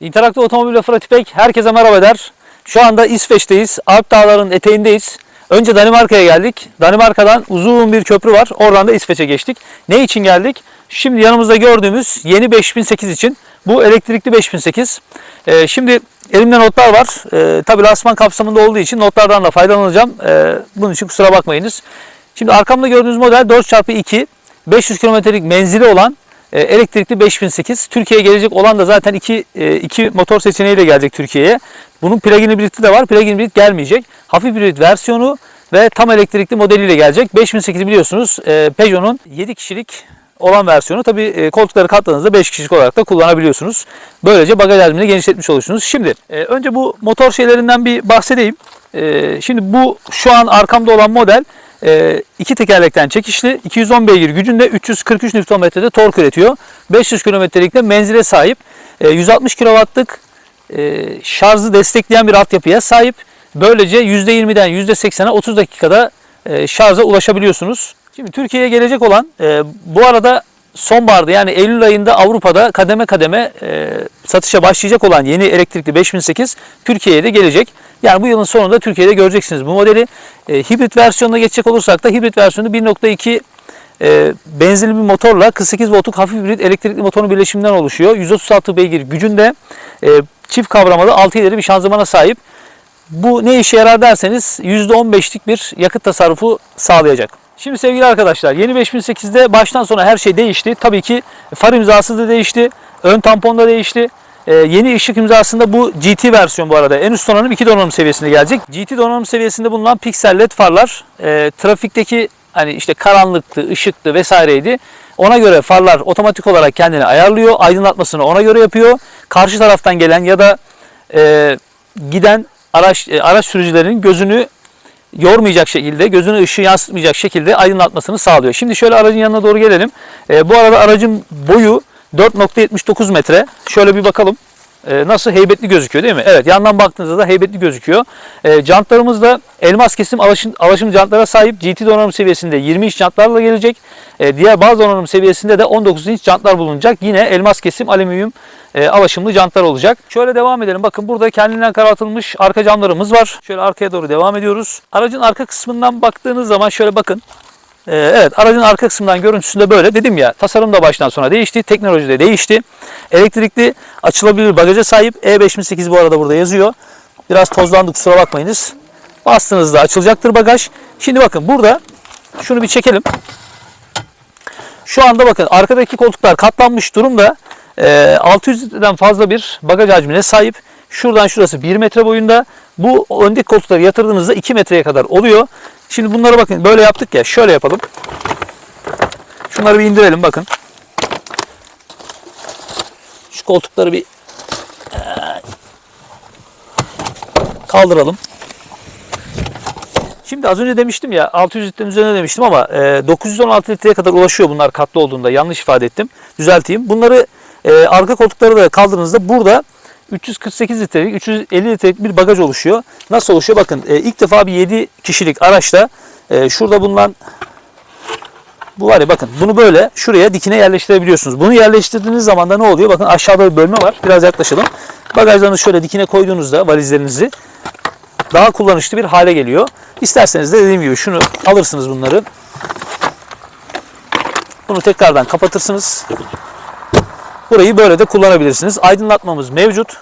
İnteraktif Otomobil ve Fırat İpek herkese merhaba der. Şu anda İsveç'teyiz. Alp Dağları'nın eteğindeyiz. Önce Danimarka'ya geldik. Danimarka'dan uzun bir köprü var. Oradan da İsveç'e geçtik. Ne için geldik? Şimdi yanımızda gördüğümüz yeni 5008 için. Bu elektrikli 5008. Ee, şimdi elimde notlar var. Ee, tabii lansman kapsamında olduğu için notlardan da faydalanacağım. Ee, bunun için kusura bakmayınız. Şimdi arkamda gördüğünüz model 4x2 500 kilometrelik menzili olan e, elektrikli 5008. Türkiye'ye gelecek olan da zaten iki, e, iki motor seçeneğiyle gelecek Türkiye'ye. Bunun plug-in hibriti de var. Plug-in hibrit gelmeyecek. Hafif hibrit versiyonu ve tam elektrikli modeliyle gelecek. 5008 biliyorsunuz e, Peugeot'un 7 kişilik olan versiyonu. Tabii e, koltukları katladığınızda 5 kişilik olarak da kullanabiliyorsunuz. Böylece bagaj hacmini genişletmiş olursunuz. Şimdi önce bu motor şeylerinden bir bahsedeyim. Şimdi bu şu an arkamda olan model e, iki tekerlekten çekişli 210 beygir gücünde 343 Nm'de tork üretiyor. 500 kilometrelik de menzile sahip. E, 160 kW'lık e, şarjı destekleyen bir altyapıya sahip. Böylece %20'den %80'e 30 dakikada e, şarja ulaşabiliyorsunuz. Şimdi Türkiye'ye gelecek olan bu arada sonbaharda yani Eylül ayında Avrupa'da kademe kademe e, satışa başlayacak olan yeni elektrikli 5008 Türkiye'ye de gelecek. Yani bu yılın sonunda Türkiye'de göreceksiniz bu modeli. E, hibrit versiyonuna geçecek olursak da hibrit versiyonu 1.2 e, benzinli bir motorla 48 voltluk hafif hibrit elektrikli motorun birleşiminden oluşuyor. 136 beygir gücünde e, çift kavramalı 6 ileri bir şanzımana sahip. Bu ne işe yarar derseniz %15'lik bir yakıt tasarrufu sağlayacak. Şimdi sevgili arkadaşlar yeni 5008'de baştan sona her şey değişti. Tabii ki far imzası da değişti. Ön tampon da değişti. Ee, yeni ışık imzasında bu GT versiyon bu arada. En üst donanım 2 donanım seviyesinde gelecek. GT donanım seviyesinde bulunan piksel led farlar e, trafikteki hani işte karanlıktı, ışıktı vesaireydi. Ona göre farlar otomatik olarak kendini ayarlıyor. Aydınlatmasını ona göre yapıyor. Karşı taraftan gelen ya da e, giden araç e, araç sürücülerinin gözünü yormayacak şekilde, gözüne ışığı yansıtmayacak şekilde aydınlatmasını sağlıyor. Şimdi şöyle aracın yanına doğru gelelim. E, bu arada aracın boyu 4.79 metre. Şöyle bir bakalım. E, nasıl heybetli gözüküyor değil mi? Evet yandan baktığınızda da heybetli gözüküyor. E, jantlarımız da elmas kesim alaşım, alaşım jantlara sahip. GT donanım seviyesinde 20 inç jantlarla gelecek. E, diğer bazı donanım seviyesinde de 19 inç jantlar bulunacak. Yine elmas kesim alüminyum e, alaşımlı jantlar olacak. Şöyle devam edelim. Bakın burada kendinden karartılmış arka camlarımız var. Şöyle arkaya doğru devam ediyoruz. Aracın arka kısmından baktığınız zaman şöyle bakın. Ee, evet aracın arka kısmından görüntüsünde böyle. Dedim ya tasarım da baştan sona değişti. Teknoloji de değişti. Elektrikli açılabilir bagaja sahip. E5008 bu arada burada yazıyor. Biraz tozlandı kusura bakmayınız. Bastığınızda açılacaktır bagaj. Şimdi bakın burada şunu bir çekelim. Şu anda bakın arkadaki koltuklar katlanmış durumda. Ee, 600 litreden fazla bir bagaj hacmine sahip. Şuradan şurası 1 metre boyunda. Bu öndeki koltukları yatırdığınızda 2 metreye kadar oluyor. Şimdi bunlara bakın böyle yaptık ya şöyle yapalım. Şunları bir indirelim bakın. Şu koltukları bir kaldıralım. Şimdi az önce demiştim ya 600 litrenin üzerine demiştim ama e, 916 litreye kadar ulaşıyor bunlar katlı olduğunda yanlış ifade ettim. Düzelteyim. Bunları arka koltukları da kaldırdığınızda burada 348 litrelik, 350 litrelik bir bagaj oluşuyor. Nasıl oluşuyor? Bakın e, ilk defa bir 7 kişilik araçta e, şurada bulunan bu var ya bakın bunu böyle şuraya dikine yerleştirebiliyorsunuz. Bunu yerleştirdiğiniz zaman da ne oluyor? Bakın aşağıda bir bölme var. Biraz yaklaşalım. Bagajlarınızı şöyle dikine koyduğunuzda valizlerinizi daha kullanışlı bir hale geliyor. İsterseniz de dediğim gibi şunu alırsınız bunları. Bunu tekrardan kapatırsınız. Burayı böyle de kullanabilirsiniz. Aydınlatmamız mevcut.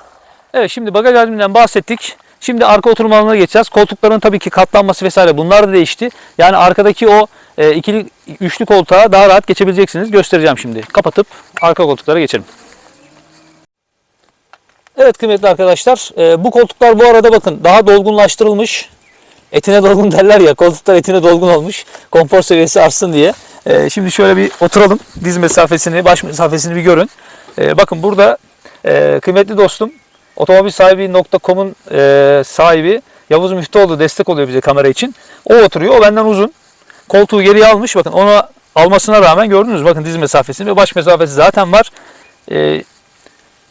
Evet şimdi bagaj hacminden bahsettik. Şimdi arka oturma alanına geçeceğiz. Koltukların tabii ki katlanması vesaire bunlar da değişti. Yani arkadaki o e, ikili üçlü koltuğa daha rahat geçebileceksiniz. Göstereceğim şimdi. Kapatıp arka koltuklara geçelim. Evet kıymetli arkadaşlar e, bu koltuklar bu arada bakın daha dolgunlaştırılmış. Etine dolgun derler ya koltuklar etine dolgun olmuş. Konfor seviyesi artsın diye. E, şimdi şöyle bir oturalım. Diz mesafesini, baş mesafesini bir görün. E, bakın burada e, kıymetli dostum otomobil sahibi.com'un e, sahibi Yavuz Müftüoğlu destek oluyor bize kamera için. O oturuyor. O benden uzun. Koltuğu geriye almış. Bakın ona almasına rağmen gördünüz? Bakın diz mesafesini ve baş mesafesi zaten var. E,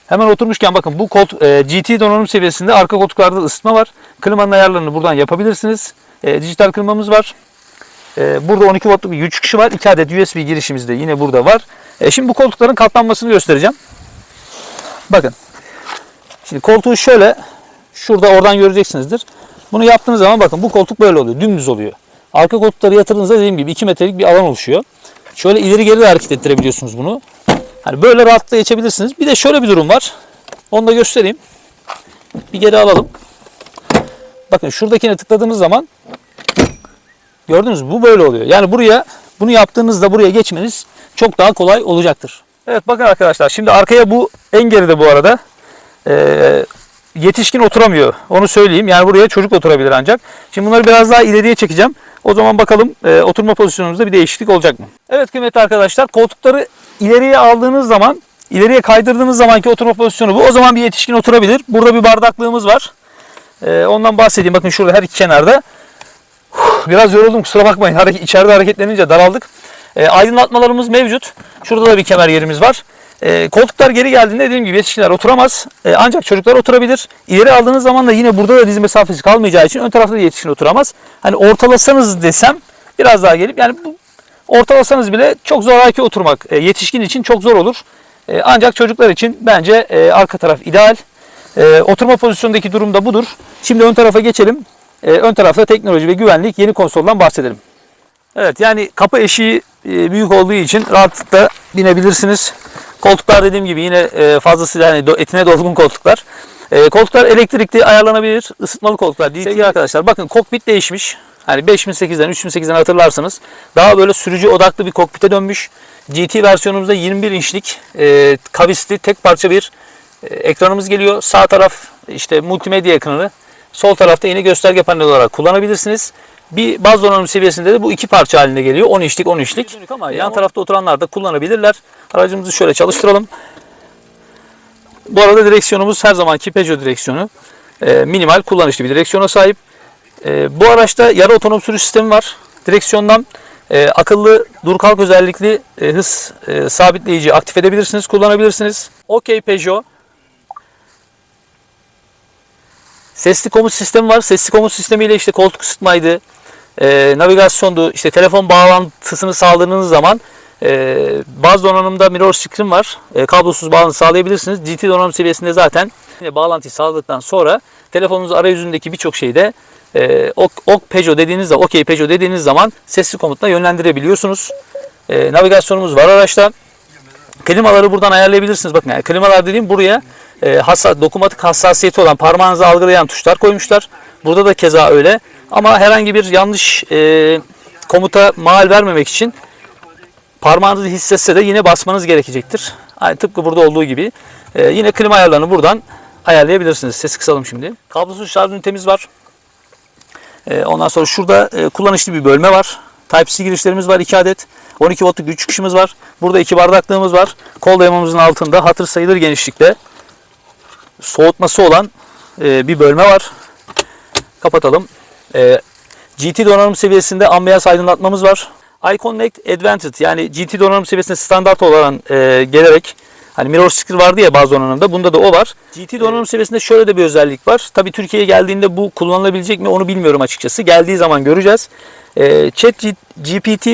Hemen oturmuşken bakın bu kolt, e, GT donanım seviyesinde arka koltuklarda ısıtma var. Klimanın ayarlarını buradan yapabilirsiniz. E, dijital klimamız var. E, burada 12 voltluk bir güç çıkışı var. 2 adet USB girişimiz de yine burada var. E, şimdi bu koltukların katlanmasını göstereceğim. Bakın. Şimdi koltuğu şöyle şurada oradan göreceksinizdir. Bunu yaptığınız zaman bakın bu koltuk böyle oluyor. Dümdüz oluyor. Arka koltukları yatırdığınızda dediğim gibi 2 metrelik bir alan oluşuyor. Şöyle ileri geri de hareket ettirebiliyorsunuz bunu. Hani böyle rahatlıkla geçebilirsiniz. Bir de şöyle bir durum var. Onu da göstereyim. Bir geri alalım. Bakın şuradakine tıkladığınız zaman gördünüz mü? Bu böyle oluyor. Yani buraya bunu yaptığınızda buraya geçmeniz çok daha kolay olacaktır. Evet bakın arkadaşlar şimdi arkaya bu en geride bu arada. Ee, yetişkin oturamıyor. Onu söyleyeyim. Yani buraya çocuk oturabilir ancak. Şimdi bunları biraz daha ileriye çekeceğim. O zaman bakalım e, oturma pozisyonumuzda bir değişiklik olacak mı? Evet kıymetli arkadaşlar koltukları ileriye aldığınız zaman ileriye kaydırdığınız zamanki oturma pozisyonu bu. O zaman bir yetişkin oturabilir. Burada bir bardaklığımız var. Ee, ondan bahsedeyim. Bakın şurada her iki kenarda. Biraz yoruldum kusura bakmayın. Hareket, içeride hareketlenince daraldık. Ee, aydınlatmalarımız mevcut. Şurada da bir kemer yerimiz var. Ee, koltuklar geri geldiğinde dediğim gibi yetişkinler oturamaz. Ee, ancak çocuklar oturabilir. İleri aldığınız zaman da yine burada da diz mesafesi kalmayacağı için ön tarafta da yetişkin oturamaz. Hani ortalasanız desem biraz daha gelip yani bu, ortalasanız bile çok zoraki oturmak e, yetişkin için çok zor olur. E, ancak çocuklar için bence e, arka taraf ideal. E, oturma pozisyondaki durum da budur. Şimdi ön tarafa geçelim. E, ön tarafta teknoloji ve güvenlik yeni konsoldan bahsedelim. Evet yani kapı eşiği e, büyük olduğu için rahatlıkla binebilirsiniz. Koltuklar dediğim gibi yine e, fazlasıyla do- etine dolgun koltuklar. E, koltuklar elektrikli ayarlanabilir. ısıtmalı koltuklar. değil. Sevgili arkadaşlar bakın kokpit değişmiş. Hani 5008'den 3008'den hatırlarsınız. Daha böyle sürücü odaklı bir kokpite dönmüş. GT versiyonumuzda 21 inçlik e, kavisli tek parça bir e, ekranımız geliyor. Sağ taraf işte multimedya ekranı. Sol tarafta yine gösterge paneli olarak kullanabilirsiniz. Bir baz donanım seviyesinde de bu iki parça halinde geliyor. 10 inçlik 10 inçlik. Ama yan tarafta oturanlar da kullanabilirler. Aracımızı şöyle çalıştıralım. Bu arada direksiyonumuz her zamanki Peugeot direksiyonu. Ee, minimal kullanışlı bir direksiyona sahip. Ee, bu araçta yarı otonom sürüş sistemi var. Direksiyondan e, akıllı dur kalk özellikli e, hız e, sabitleyici aktif edebilirsiniz, kullanabilirsiniz. OK Peugeot. Sesli komut sistemi var. Sesli komut sistemiyle işte koltuk ısıtmaydı, e, navigasyondu, işte telefon bağlantısını sağladığınız zaman e, bazı donanımda mirror screen var. E, kablosuz bağlantı sağlayabilirsiniz. GT donanım seviyesinde zaten bağlantıyı sağladıktan sonra telefonunuz arayüzündeki birçok şeyde e, ok, ok Peugeot dediğinizde, OK Peugeot dediğiniz zaman sesli komutla yönlendirebiliyorsunuz. E, navigasyonumuz var araçta. Klimaları buradan ayarlayabilirsiniz. Bakın yani klimalar dediğim buraya e, hassa, dokunmatik hassasiyeti olan parmağınızı algılayan tuşlar koymuşlar. Burada da keza öyle. Ama herhangi bir yanlış e, komuta mal vermemek için parmağınızı hissetse de yine basmanız gerekecektir. Aynı tıpkı burada olduğu gibi. E, yine klima ayarlarını buradan ayarlayabilirsiniz. Sesi kısalım şimdi. Kablosuz şarj ünitemiz var. E, ondan sonra şurada e, kullanışlı bir bölme var. Type-C girişlerimiz var 2 adet. 12 voltluk güç çıkışımız var. Burada iki bardaklığımız var. Kol dayamamızın altında hatır sayılır genişlikte soğutması olan e, bir bölme var. Kapatalım. E, GT donanım seviyesinde ambiyans aydınlatmamız var. iConnect Advanced yani GT donanım seviyesinde standart olan e, gelerek hani mirror sticker vardı ya bazı donanımda bunda da o var. GT donanım seviyesinde şöyle de bir özellik var. Tabi Türkiye'ye geldiğinde bu kullanılabilecek mi onu bilmiyorum açıkçası. Geldiği zaman göreceğiz. E, Chat GPT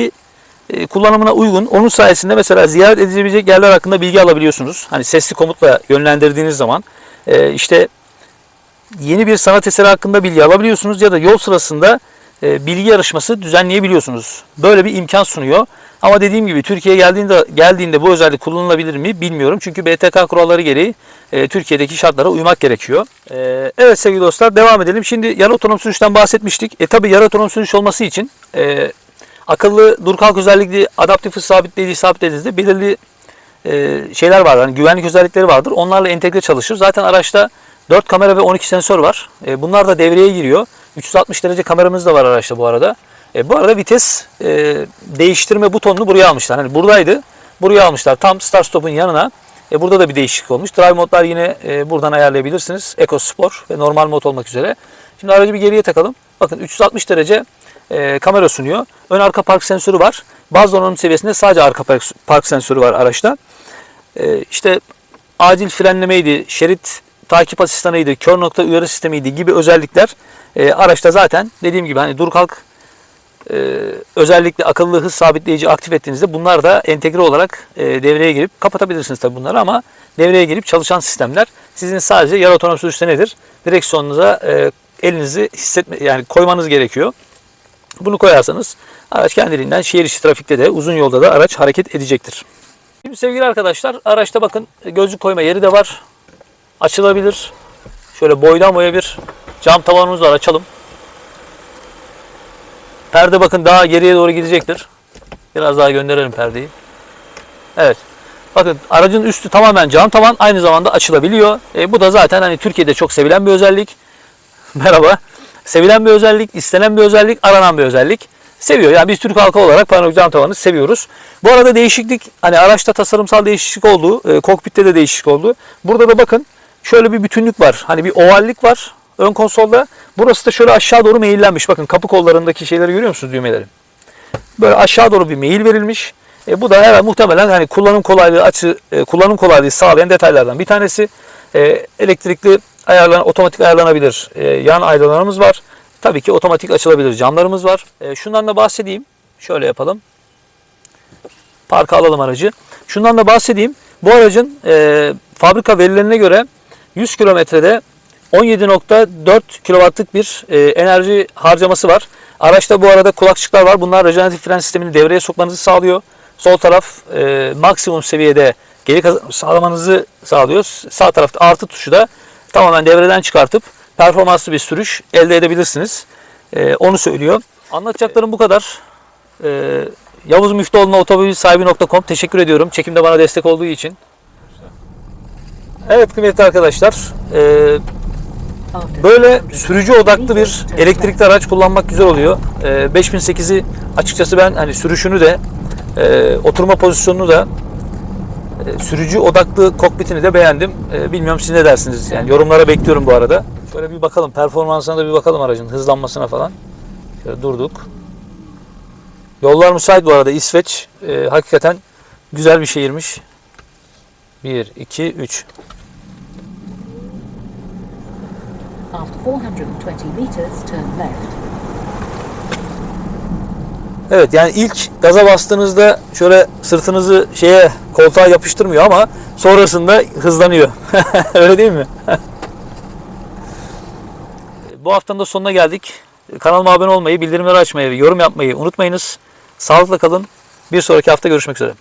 e, kullanımına uygun. Onun sayesinde mesela ziyaret edilebilecek yerler hakkında bilgi alabiliyorsunuz. Hani sesli komutla yönlendirdiğiniz zaman işte yeni bir sanat eseri hakkında bilgi alabiliyorsunuz ya da yol sırasında e, bilgi yarışması düzenleyebiliyorsunuz. Böyle bir imkan sunuyor. Ama dediğim gibi Türkiye'ye geldiğinde geldiğinde bu özellik kullanılabilir mi bilmiyorum. Çünkü BTK kuralları gereği e, Türkiye'deki şartlara uymak gerekiyor. E, evet sevgili dostlar devam edelim. Şimdi yarı otonom sürüşten bahsetmiştik. E tabi yarı otonom sürüş olması için e, akıllı dur kalk özellikli adaptif hız sabitleyici sabitlediğinizde belirli e, şeyler var. Hani güvenlik özellikleri vardır. Onlarla entegre çalışır. Zaten araçta 4 kamera ve 12 sensör var. E, bunlar da devreye giriyor. 360 derece kameramız da var araçta bu arada. E, bu arada vites e, değiştirme butonunu buraya almışlar. Hani buradaydı. Buraya almışlar. Tam start stop'un yanına. E, burada da bir değişiklik olmuş. Drive modlar yine e, buradan ayarlayabilirsiniz. Eco Sport ve normal mod olmak üzere. Şimdi aracı bir geriye takalım. Bakın 360 derece e, kamera sunuyor. Ön arka park sensörü var. Bazı donanım seviyesinde sadece arka park, park sensörü var araçta. E, işte acil frenlemeydi, şerit takip asistanıydı, kör nokta uyarı sistemiydi gibi özellikler e, araçta zaten dediğim gibi hani dur kalk e, özellikle akıllı hız sabitleyici aktif ettiğinizde bunlar da entegre olarak e, devreye girip kapatabilirsiniz tabi bunları ama devreye girip çalışan sistemler. Sizin sadece yarı otonom sürüşte nedir? Direksiyonunuza e, elinizi hissetme yani koymanız gerekiyor. Bunu koyarsanız araç kendiliğinden şehir içi trafikte de uzun yolda da araç hareket edecektir. Şimdi sevgili arkadaşlar araçta bakın gözlük koyma yeri de var. Açılabilir. Şöyle boydan boya bir cam tavanımız var açalım. Perde bakın daha geriye doğru gidecektir. Biraz daha gönderelim perdeyi. Evet. Bakın aracın üstü tamamen cam tavan aynı zamanda açılabiliyor. E, bu da zaten hani Türkiye'de çok sevilen bir özellik. Merhaba. Sevilen bir özellik, istenen bir özellik, aranan bir özellik. Seviyor. Yani biz Türk halkı olarak panoramik cam tavanı seviyoruz. Bu arada değişiklik hani araçta tasarımsal değişiklik oldu. E, kokpitte de değişiklik oldu. Burada da bakın şöyle bir bütünlük var. Hani bir ovallik var ön konsolda. Burası da şöyle aşağı doğru meyillenmiş. Bakın kapı kollarındaki şeyleri görüyor musunuz düğmeleri? Böyle aşağı doğru bir meyil verilmiş. E, bu da herhalde muhtemelen hani kullanım kolaylığı açı e, kullanım kolaylığı sağlayan detaylardan bir tanesi. E, elektrikli ayarlan otomatik ayarlanabilir e, yan aydınlarımız var. Tabii ki otomatik açılabilir camlarımız var. E, şundan da bahsedeyim. Şöyle yapalım. Parka alalım aracı. Şundan da bahsedeyim. Bu aracın e, fabrika verilerine göre 100 kilometrede 17.4 kW'lık bir e, enerji harcaması var. Araçta bu arada kulakçıklar var. Bunlar rejeneratif fren sistemini devreye sokmanızı sağlıyor. Sol taraf e, maksimum seviyede geri sağlamanızı sağlıyor. Sağ tarafta artı tuşu da tamamen devreden çıkartıp performanslı bir sürüş elde edebilirsiniz. E, onu söylüyor. Anlatacaklarım bu kadar. E, Yavuz Müftüoğlu'na otomobilsahibi.com teşekkür ediyorum. Çekimde bana destek olduğu için. Evet kıymetli arkadaşlar. E, Böyle sürücü odaklı bir elektrikli araç kullanmak güzel oluyor. Ee, 5008'i açıkçası ben hani sürüşünü de e, oturma pozisyonunu da e, sürücü odaklı kokpitini de beğendim. E, bilmiyorum siz ne dersiniz? Yani yorumlara bekliyorum bu arada. Şöyle bir bakalım performansına da bir bakalım aracın hızlanmasına falan. Şöyle durduk. Yollar müsait bu arada İsveç. e, hakikaten güzel bir şehirmiş. 1, 2, 3. After 420 meters, turn left. Evet yani ilk gaza bastığınızda şöyle sırtınızı şeye koltuğa yapıştırmıyor ama sonrasında hızlanıyor. Öyle değil mi? Bu haftanın da sonuna geldik. Kanalıma abone olmayı, bildirimleri açmayı ve yorum yapmayı unutmayınız. Sağlıkla kalın. Bir sonraki hafta görüşmek üzere.